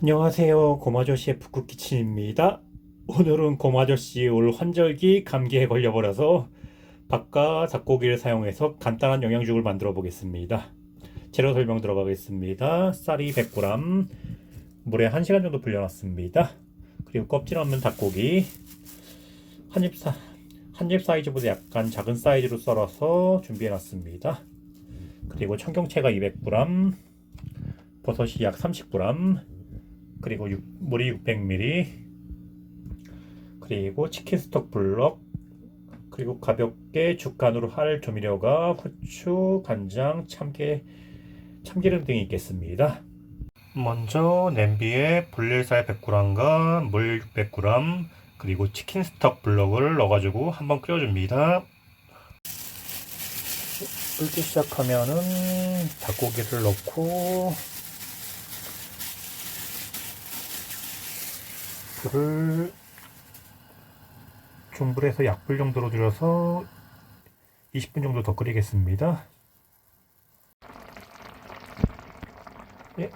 안녕하세요. 고마저씨의 북극키친입니다. 오늘은 고마저씨 올 환절기 감기에 걸려버려서 밥과 닭고기를 사용해서 간단한 영양죽을 만들어 보겠습니다. 재료 설명 들어가겠습니다. 쌀이 100g, 물에 1시간 정도 불려놨습니다. 그리고 껍질 없는 닭고기, 한입 사, 한입 사이즈보다 약간 작은 사이즈로 썰어서 준비해놨습니다. 그리고 청경채가 200g, 버섯이 약 30g, 그리고 육- 물이 600ml 그리고 치킨 스톡 블럭 그리고 가볍게 죽간으로 할 조미료가 후추, 간장, 참깨, 참기름 등이 있겠습니다. 먼저 냄비에 불릴살 100g과 물 600g 그리고 치킨 스톡 블럭을 넣어가지고 한번 끓여줍니다. 끓기 시작하면은 닭고기를 넣고 불을 중불에서 약불 정도로 줄여서 20분 정도 더 끓이겠습니다. 예,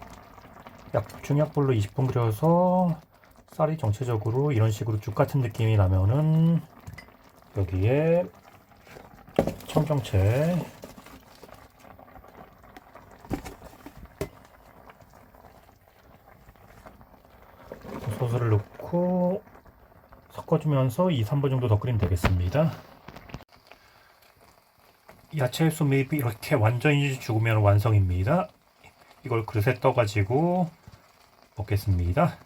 약, 중약불로 20분 끓여서 쌀이 전체적으로 이런 식으로 죽 같은 느낌이 나면은 여기에 청경채 소스를 넣고 섞어주면서 2, 3분 정도 더 끓이면 되겠습니다. 야채 수잎이 이렇게 완전히 죽으면 완성입니다. 이걸 그릇에 떠가지고 먹겠습니다.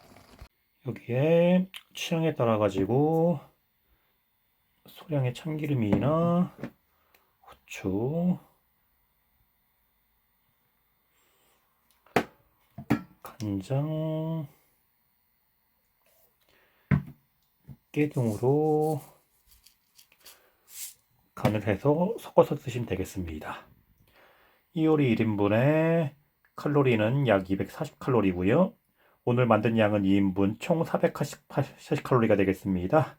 여기에 취향에 따라 가지고 소량의 참기름이나 후추, 간장, 깨 등으로 간을 해서 섞어서 드시면 되겠습니다. 이 요리 1인분에 칼로리는 약 240칼로리고요. 오늘 만든 양은 2인분 총 480칼로리가 되겠습니다.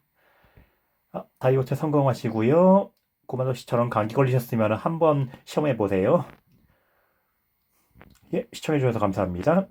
아, 다이어트 성공하시고요. 고마도씨처럼 감기 걸리셨으면 한번 시험해 보세요. 예, 시청해 주셔서 감사합니다.